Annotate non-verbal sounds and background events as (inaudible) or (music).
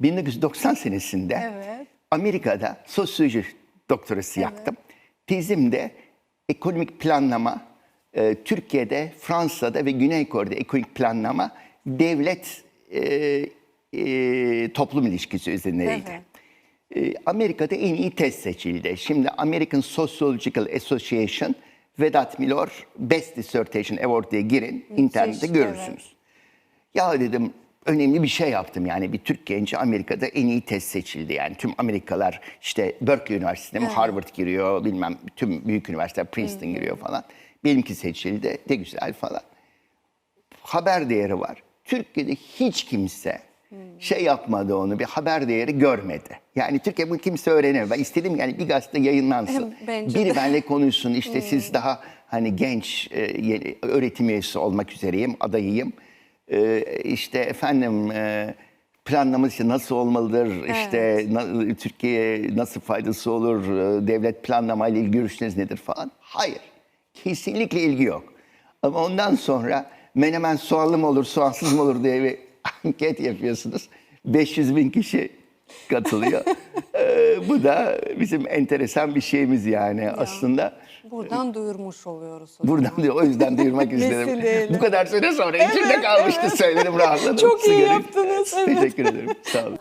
1990 senesinde Evet. Amerika'da sosyoloji doktorası yaptım. Tezimde ekonomik planlama, e, Türkiye'de, Fransa'da ve Güney Kore'de ekonomik planlama devlet e, e, toplum ilişkisi üzerineydi. E, Amerika'da en iyi test seçildi. Şimdi American Sociological Association Vedat Milor Best Dissertation Award diye girin. internette evet. görürsünüz. Ya dedim önemli bir şey yaptım yani bir Türk genci Amerika'da en iyi test seçildi yani tüm Amerikalar işte Berkeley Üniversitesi'ne mi Harvard giriyor bilmem tüm büyük üniversiteler Princeton giriyor falan. Benimki seçildi de güzel falan. Haber değeri var. Türkiye'de hiç kimse şey yapmadı onu bir haber değeri görmedi. Yani Türkiye bunu kimse öğrenemedi. Ben istedim yani bir gazete yayınlansın. (laughs) Bence Biri de. benimle konuşsun işte siz daha hani genç e, öğretim üyesi olmak üzereyim, adayıyım. E, işte efendim e, planlaması işte nasıl olmalıdır, işte na- Türkiye'ye nasıl faydası olur, e, devlet planlamayla ilgili görüşleriniz nedir falan. Hayır, kesinlikle ilgi yok. Ama ondan sonra menemen soğanlı mı olur, soğansız mı olur diye bir (laughs) anket yapıyorsunuz. 500 bin kişi katılıyor. Bu da bizim enteresan bir şeyimiz yani aslında. Buradan duyurmuş oluyoruz. o. Buradan diyor o yüzden duyurmak (laughs) istedim. Bu kadar süre sonra içimde kalmıştı söyledim rahatladım. Çok iyi Sigarayı- yaptınız, evet. Teşekkür ederim. Sağ olun.